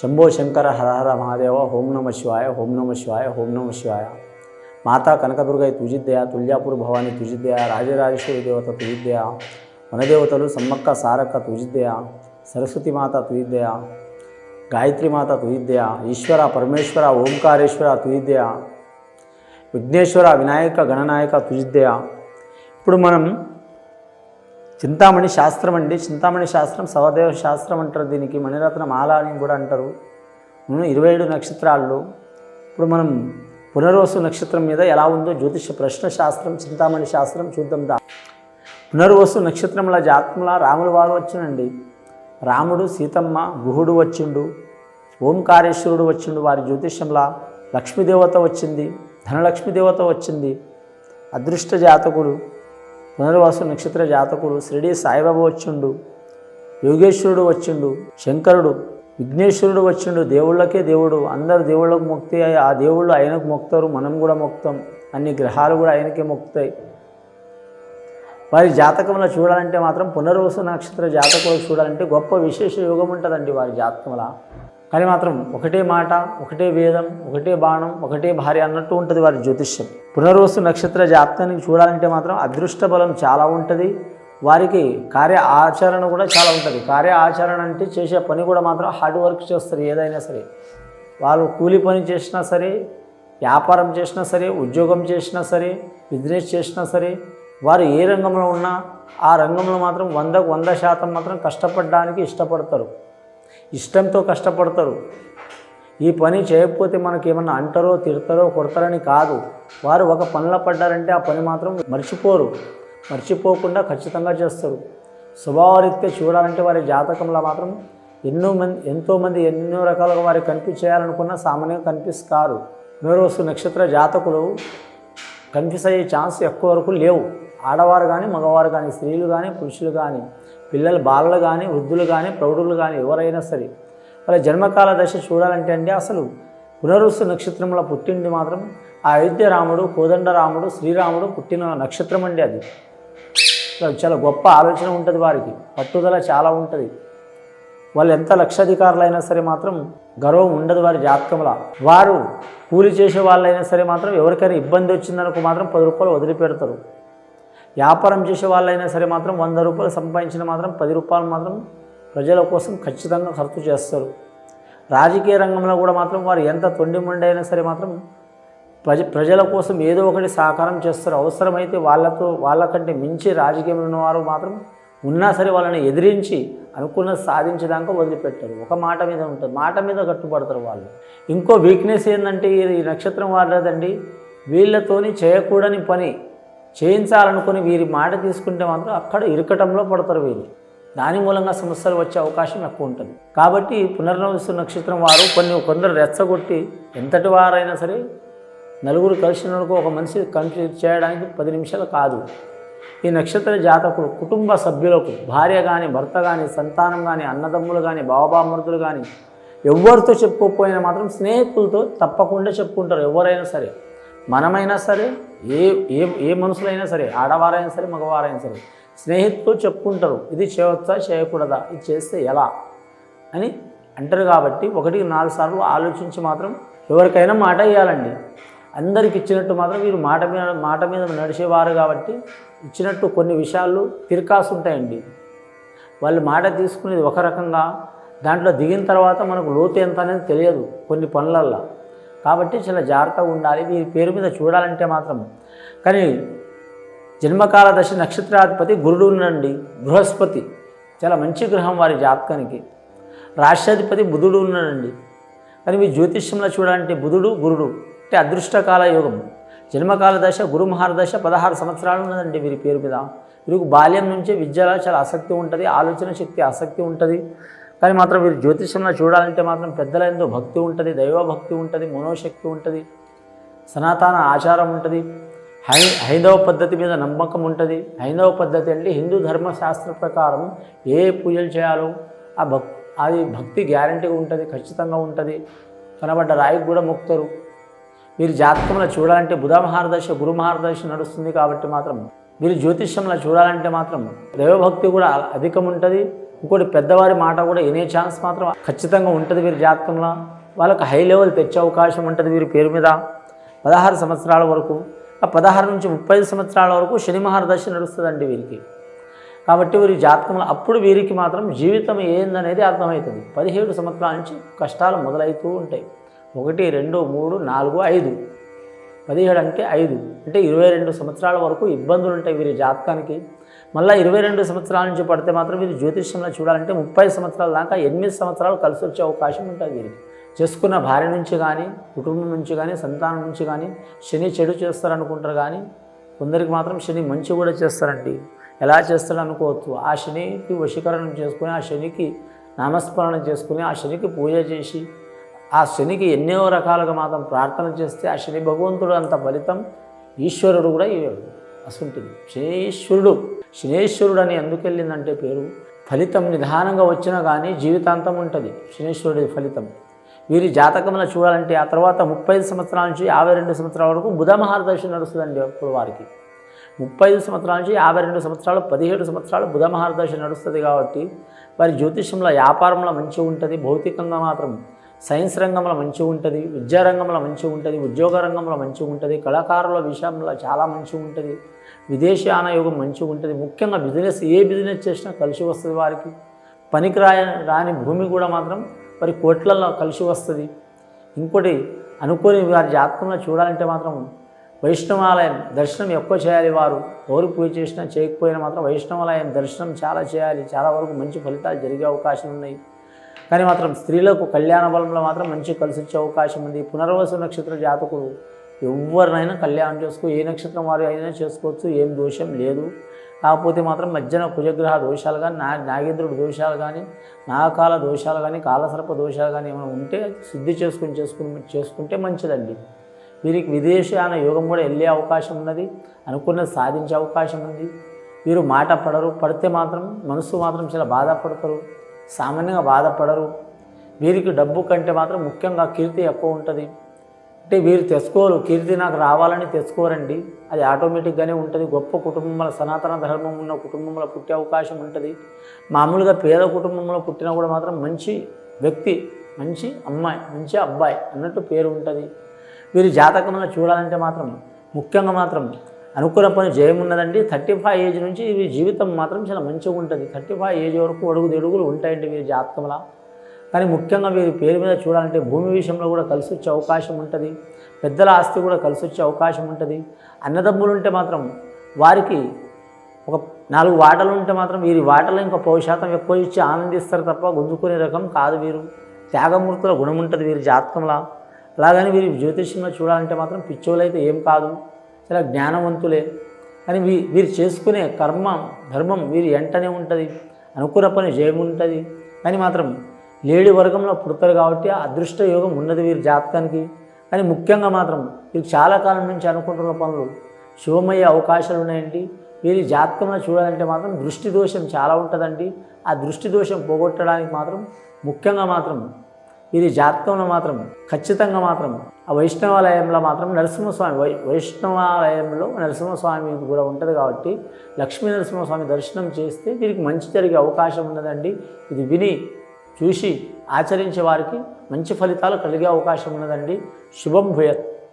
శంభో శంకర హర హర మహాదేవ ఓం నమ శివాయ ఓం నమ శివాయ ఓం నమ శివాయ. మాతా కనకదుర్గై తుజిద్దయ తుల్యాపూర్ భవాని తుజిద్దయ రాజరాజేశ్వరి దేవత తుజిద్దయ వనదేవతలు సమ్మక్క సారక్క తుజిద్దయ సరస్వతి మాత తుజిద్దయ గాయత్రి మాత తుయిద్య ఈశ్వర పరమేశ్వర ఓంకారేశ్వర తుయిద్య విఘ్నేశ్వర వినాయక గణనాయక తుజిద్య ఇప్పుడు మనం చింతామణి శాస్త్రం అండి. చింతామణి శాస్త్రం సవదేవ శాస్త్రం అంటారు దీనికి. మణిరత్న మాల అని కూడా అంటారు. ఇరవై ఏడు నక్షత్రాల్లో ఇప్పుడు మనం పునర్వసు నక్షత్రం మీద ఎలా ఉందో జ్యోతిష ప్రశ్న శాస్త్రం చింతామణి శాస్త్రం చూద్దాం దా పునర్వసు నక్షత్రంలో జాతకంలో రాముల వారు వచ్చినండి. రాముడు సీతమ్మ గుహుడు వచ్చిండు. ఓంకారేశ్వరుడు వచ్చిండు వారి జ్యోతిష్యంలా లక్ష్మీదేవత వచ్చింది. ధనలక్ష్మీదేవత వచ్చింది. అదృష్ట జాతకుడు. పునర్వాసు నక్షత్ర జాతకుడు షిరిడి సాయిబాబా వచ్చిండు యోగేశ్వరుడు వచ్చిండు శంకరుడు విఘ్నేశ్వరుడు వచ్చిండు. దేవుళ్ళకే దేవుడు అందరు దేవుళ్ళకు మొక్తి ఆ దేవుళ్ళు ఆయనకు మొక్తారు మనం కూడా మొక్తాం. అన్ని గ్రహాలు కూడా ఆయనకే మొక్కుతాయి వారి జాతకంలో చూడాలంటే మాత్రం పునర్వసు నక్షత్ర జాతకంలో చూడాలంటే గొప్ప విశేష యోగం ఉంటుందండి వారి జాతకంలో కానీ మాత్రం ఒకటే మాట ఒకటే వేదం ఒకటే బాణం ఒకటే భార్య అన్నట్టు ఉంటుంది వారి జ్యోతిష్యం. పునర్వసు నక్షత్ర జాతకానికి చూడాలంటే మాత్రం అదృష్ట బలం చాలా ఉంటుంది. వారికి కార్య ఆచరణ కూడా చాలా ఉంటుంది. కార్య ఆచరణ అంటే చేసే పని కూడా మాత్రం హార్డ్ వర్క్ చేస్తారు ఏదైనా సరే. వాళ్ళు కూలి పని చేసినా సరే వ్యాపారం చేసినా సరే ఉద్యోగం చేసినా సరే బిజినెస్ చేసినా సరే వారు ఏ రంగంలో ఉన్నా ఆ రంగంలో మాత్రం వందకు వంద శాతం మాత్రం కష్టపడడానికి ఇష్టపడతారు. ఇష్టంతో కష్టపడతారు. ఈ పని చేయకపోతే మనకి ఏమన్నా అంటారో తిడతారో కొడతారని కాదు. వారు ఒక పనిలో పడ్డారంటే ఆ పని మాత్రం మర్చిపోరు. మర్చిపోకుండా ఖచ్చితంగా చేస్తారు. స్వభావరీత్యా చూడాలంటే వారి జాతకంలో మాత్రం ఎన్నో మంది ఎంతోమంది ఎన్నో రకాలుగా వారికి కనిపించేయాలనుకున్నా సామాన్యంగా కనిపిస్తారు. మేరోసు నక్షత్ర జాతకులు కనిపిస్ అయ్యే ఛాన్స్ ఎక్కువ వరకు లేవు. ఆడవారు కానీ మగవారు కానీ స్త్రీలు కానీ పురుషులు కానీ పిల్లలు బాలలు కానీ వృద్ధులు కానీ ప్రౌఢులు కానీ ఎవరైనా సరే వాళ్ళ జన్మకాల దశ చూడాలంటే అండి అసలు పునరుసు నక్షత్రంలో పుట్టింది మాత్రం ఆ అయోధ్య రాముడు కోదండ రాముడు శ్రీరాముడు పుట్టిన నక్షత్రం అండి అది. చాలా గొప్ప ఆలోచన ఉంటుంది వారికి పట్టుదల చాలా ఉంటుంది. వాళ్ళు ఎంత లక్షాధికారులైనా సరే మాత్రం గర్వం ఉండదు వారి జాతకంలో. వారు కూలి చేసే వాళ్ళైనా సరే మాత్రం ఎవరికైనా ఇబ్బంది వచ్చిందనుకో మాత్రం పది రూపాయలు వదిలిపెడతారు. వ్యాపారం చేసే వాళ్ళైనా సరే మాత్రం వంద రూపాయలు సంపాదించిన మాత్రం పది రూపాయలు మాత్రం ప్రజల కోసం ఖచ్చితంగా ఖర్చు చేస్తారు. రాజకీయ రంగంలో కూడా మాత్రం వారు ఎంత తొండి అయినా సరే మాత్రం ప్రజ ప్రజల కోసం ఏదో ఒకటి సహకారం చేస్తారు. అవసరమైతే వాళ్ళతో వాళ్ళకంటే మించి రాజకీయంలో ఉన్నవారు మాత్రం ఉన్నా సరే వాళ్ళని ఎదిరించి అనుకున్న సాధించడానికి వదిలిపెట్టారు. ఒక మాట మీద ఉంటుంది. మాట మీద కట్టుబడతారు వాళ్ళు. ఇంకో వీక్నెస్ ఏంటంటే ఈ- ఈ నక్షత్రం వాళ్ళదండి వీళ్ళతోని చేయకూడని పని చేయించాలనుకుని వీరి మాట తీసుకుంటే మాత్రం అక్కడ ఇరకటంలో పడతారు వీరు దాని మూలంగా సమస్యలు వచ్చే అవకాశం ఎక్కువ ఉంటుంది. కాబట్టి పునర్నవసు నక్షత్రం వారు కొన్ని కొందరు రెచ్చగొట్టి ఎంతటి వారైనా సరే నలుగురు కలిసినందుకు ఒక మనిషి కంప్లీట్ చేయడానికి పది నిమిషాలు కాదు. ఈ నక్షత్ర జాతకుడు కుటుంబ సభ్యులకు భార్య కానీ భర్త కానీ సంతానం కానీ అన్నదమ్ములు కానీ బావబామృతులు కానీ ఎవరితో చెప్పుకోకపోయినా మాత్రం స్నేహితులతో తప్పకుండా చెప్పుకుంటారు ఎవరైనా సరే. మనమైనా సరే ఏ ఏ ఏ మనుషులైనా సరే ఆడవారైనా సరే మగవారైనా సరే స్నేహితులు చెప్పుకుంటారు ఇది చేయవచ్చా చేయకూడదా ఇది చేస్తే ఎలా అని అంటారు కాబట్టి ఒకటికి నాలుగు సార్లు ఆలోచించి మాత్రం ఎవరికైనా మాట ఇవ్వాలండి అందరికి ఇచ్చినట్టు మాత్రం వీరు మాట మీద మాట మీద నడిచేవారు కాబట్టి ఇచ్చినట్టు కొన్ని విషయాలు తిరకాసు ఉంటాయండి. వాళ్ళు మాట తీసుకునేది ఒక రకంగా దాంట్లో దిగిన తర్వాత మనకు లోతు ఎంత అనేది తెలియదు కొన్ని పనులల్లో. కాబట్టి చాలా జాగ్రత్తగా ఉండాలి. వీరి పేరు మీద చూడాలంటే మాత్రం. కానీ జన్మకాల దశ నక్షత్రాధిపతి గురుడు ఉండండి బృహస్పతి. చాలా మంచి గ్రహం వారి జాతకానికి. రాష్ట్రాధిపతి బుధుడు ఉన్నాడండి. కానీ మీ జ్యోతిష్యంలో చూడాలంటే బుధుడు గురుడు అంటే అదృష్టకాల యోగం. జన్మకాల దశ గురు మహారదశ పదహారు సంవత్సరాలు ఉన్నదండి వీరి పేరు మీద. వీరికి బాల్యం నుంచే విద్యలో చాలా ఆసక్తి ఉంటుంది ఆలోచన శక్తి ఆసక్తి ఉంటుంది. కానీ మాత్రం వీరు జ్యోతిష్యంలో చూడాలంటే మాత్రం పెద్దల భక్తి ఉంటుంది దైవభక్తి ఉంటుంది మనోశక్తి ఉంటుంది సనాతన ఆచారం ఉంటుంది హై హైందవ పద్ధతి మీద నమ్మకం ఉంటుంది. హైందవ పద్ధతి అంటే హిందూ ధర్మశాస్త్ర ప్రకారం ఏ పూజలు చేయాలో ఆ భక్ అది భక్తి గ్యారంటీగా ఉంటుంది ఖచ్చితంగా ఉంటుంది. కనబడ్డ రాయికి కూడా మొక్కుతారు. మీరు జాతకంలో చూడాలంటే బుధ మహారదశ గురు మహారదశ నడుస్తుంది కాబట్టి మాత్రం మీరు జ్యోతిష్యంలో చూడాలంటే మాత్రం దైవభక్తి కూడా అధికం ఉంటుంది. ఇంకోటి పెద్దవారి మాట కూడా వినే ఛాన్స్ మాత్రం ఖచ్చితంగా ఉంటుంది వీరి జాతకంలో. వాళ్ళకి హై లెవెల్ తెచ్చే అవకాశం ఉంటుంది వీరి పేరు మీద. పదహారు సంవత్సరాల వరకు ఆ పదహారు నుంచి ముప్పై సంవత్సరాల వరకు శని మహారదశ నడుస్తుందండి వీరికి. కాబట్టి వీరి జాతకంలో అప్పుడు వీరికి మాత్రం జీవితం ఏందనేది అర్థమవుతుంది. పదిహేడు సంవత్సరాల నుంచి కష్టాలు మొదలవుతూ ఉంటాయి. ఒకటి రెండు మూడు నాలుగు ఐదు. పదిహేడు అంటే ఐదు. అంటే ఇరవై రెండు సంవత్సరాల వరకు ఇబ్బందులు ఉంటాయి వీరి జాతకానికి. మళ్ళీ ఇరవై రెండు సంవత్సరాల నుంచి పడితే మాత్రం వీరి జ్యోతిష్యంలో చూడాలంటే ముప్పై సంవత్సరాల దాకా ఎనిమిది సంవత్సరాలు కలిసి వచ్చే అవకాశం ఉంటుంది వీరికి. చేసుకున్న భార్య నుంచి కానీ కుటుంబం నుంచి కానీ సంతానం నుంచి కానీ శని చెడు చేస్తారనుకుంటారు కానీ కొందరికి మాత్రం శని మంచి కూడా చేస్తారండి. ఎలా చేస్తాడు అనుకోవచ్చు ఆ శనికి వశీకరణం చేసుకుని ఆ శనికి నామస్మరణ చేసుకుని ఆ శనికి పూజ చేసి ఆ శనికి ఎన్నో రకాలుగా మాత్రం ప్రార్థన చేస్తే ఆ శని భగవంతుడు అంత ఫలితం ఈశ్వరుడు కూడా ఇవ్వడు అసంటిది శనేశ్వరుడు శనేశ్వరుడు అని ఎందుకు వెళ్ళిందంటే పేరు? ఫలితం నిదానంగా వచ్చినా కానీ జీవితాంతం ఉంటుంది శనేశ్వరుడి ఫలితం. వీరి జాతకంలో చూడాలంటే ఆ తర్వాత ముప్పై ఐదు సంవత్సరాల నుంచి యాభై రెండు సంవత్సరాల వరకు బుధ మహారదర్శి నడుస్తుందండి అప్పుడు వారికి. ముప్పై ఐదు సంవత్సరాల నుంచి యాభై రెండు సంవత్సరాలు పదిహేడు సంవత్సరాలు బుధ మహారదర్శి నడుస్తుంది కాబట్టి వారి జ్యోతిషంలో వ్యాపారంలో మంచిగా ఉంటుంది భౌతికంగా మాత్రం సైన్స్ రంగంలో మంచిగా ఉంటుంది విద్యా రంగంలో మంచిగా ఉంటుంది ఉద్యోగ రంగంలో మంచిగా ఉంటుంది కళాకారుల విషయంలో చాలా మంచిగా ఉంటుంది విదేశీ యోగం మంచిగా ఉంటుంది ముఖ్యంగా బిజినెస్ ఏ బిజినెస్ చేసినా కలిసి వస్తుంది వారికి. పనికి రాయ రాని భూమి కూడా మాత్రం మరి కోట్లలో కలిసి వస్తుంది. ఇంకోటి అనుకోని వారి జాతకంలో చూడాలంటే మాత్రం వైష్ణవాలయం దర్శనం ఎక్కువ చేయాలి వారు. ఎవరు పూజ చేసినా చేయకపోయినా మాత్రం వైష్ణవాలయం దర్శనం చాలా చేయాలి చాలా వరకు మంచి ఫలితాలు జరిగే అవకాశం ఉన్నాయి. కానీ మాత్రం స్త్రీలకు కళ్యాణ బలంలో మాత్రం మంచి కలిసి వచ్చే అవకాశం ఉంది. పునర్వసు నక్షత్ర జాతకుడు ఎవరినైనా కళ్యాణం చేసుకో ఏ నక్షత్రం వారు అయినా చేసుకోవచ్చు ఏం దోషం లేదు. కాకపోతే మాత్రం మధ్యన కుజగ్రహ దోషాలు కానీ నా నాగేంద్రుడు దోషాలు కానీ నాకాల దోషాలు కానీ కాలసర్ప దోషాలు కానీ ఏమైనా ఉంటే శుద్ధి చేసుకుని చేసుకుని చేసుకుంటే మంచిదండి. వీరికి విదేశాన యోగం కూడా వెళ్ళే అవకాశం ఉన్నది అనుకున్నది సాధించే అవకాశం ఉంది. వీరు మాట పడరు పడితే మాత్రం మనసు మాత్రం చాలా బాధపడతారు. సామాన్యంగా బాధపడరు. వీరికి డబ్బు కంటే మాత్రం ముఖ్యంగా కీర్తి ఎక్కువ ఉంటుంది. అంటే వీరు తెచ్చుకోరు. కీర్తి నాకు రావాలని తెచ్చుకోరండి. అది ఆటోమేటిక్గానే ఉంటుంది. గొప్ప కుటుంబంలో సనాతన ధర్మం ఉన్న కుటుంబంలో పుట్టే అవకాశం ఉంటుంది. మామూలుగా పేద కుటుంబంలో పుట్టినా కూడా మాత్రం మంచి వ్యక్తి మంచి అమ్మాయి మంచి అబ్బాయి అన్నట్టు పేరు ఉంటుంది. వీరి జాతకంలో చూడాలంటే మాత్రం ముఖ్యంగా మాత్రం అనుకున్న పని జయం ఉన్నదండి థర్టీ ఫైవ్ ఏజ్ నుంచి మీ జీవితం మాత్రం చాలా మంచిగా ఉంటుంది. థర్టీ ఫైవ్ ఏజ్ వరకు అడుగు అడుగులు ఉంటాయండి వీరి జాతకంలా. కానీ ముఖ్యంగా వీరి పేరు మీద చూడాలంటే భూమి విషయంలో కూడా కలిసి వచ్చే అవకాశం ఉంటుంది. పెద్దల ఆస్తి కూడా కలిసి వచ్చే అవకాశం ఉంటుంది. అన్నదమ్ములు ఉంటే మాత్రం వారికి ఒక నాలుగు వాటలు ఉంటే మాత్రం వీరి వాటలు ఇంకా పౌరు శాతం ఎక్కువ ఇచ్చి ఆనందిస్తారు తప్ప గుంజుకునే రకం కాదు వీరు. త్యాగమూర్తుల గుణం ఉంటుంది వీరి జాతకంలా. అలాగని వీరి జ్యోతిష్యంలో చూడాలంటే మాత్రం పిచ్చోళ్ళు అయితే ఏం కాదు. చాలా జ్ఞానవంతులే. కానీ వీ వీరు చేసుకునే కర్మ ధర్మం వీరి ఎంటనే ఉంటుంది. అనుకున్న పని జయం ఉంటుంది కానీ మాత్రం లేడి వర్గంలో పుడతారు కాబట్టి ఆ అదృష్ట యోగం ఉన్నది వీరి జాతకానికి. కానీ ముఖ్యంగా మాత్రం వీరు చాలా కాలం నుంచి అనుకుంటున్న పనులు శుభమయ్యే అవకాశాలు ఉన్నాయండి. వీరి జాతకంలో చూడాలంటే మాత్రం దృష్టి దోషం చాలా ఉంటుందండి. ఆ దృష్టి దోషం పోగొట్టడానికి మాత్రం ముఖ్యంగా మాత్రం ఇది జాతకంలో మాత్రం ఖచ్చితంగా మాత్రం ఆ వైష్ణవాలయంలో మాత్రం నరసింహస్వామి వై వైష్ణవాలయంలో నరసింహస్వామి కూడా ఉంటుంది కాబట్టి లక్ష్మీ నరసింహస్వామి దర్శనం చేస్తే వీరికి మంచి జరిగే అవకాశం ఉన్నదండి. ఇది విని చూసి ఆచరించే వారికి మంచి ఫలితాలు కలిగే అవకాశం ఉన్నదండి. శుభం భూయత్.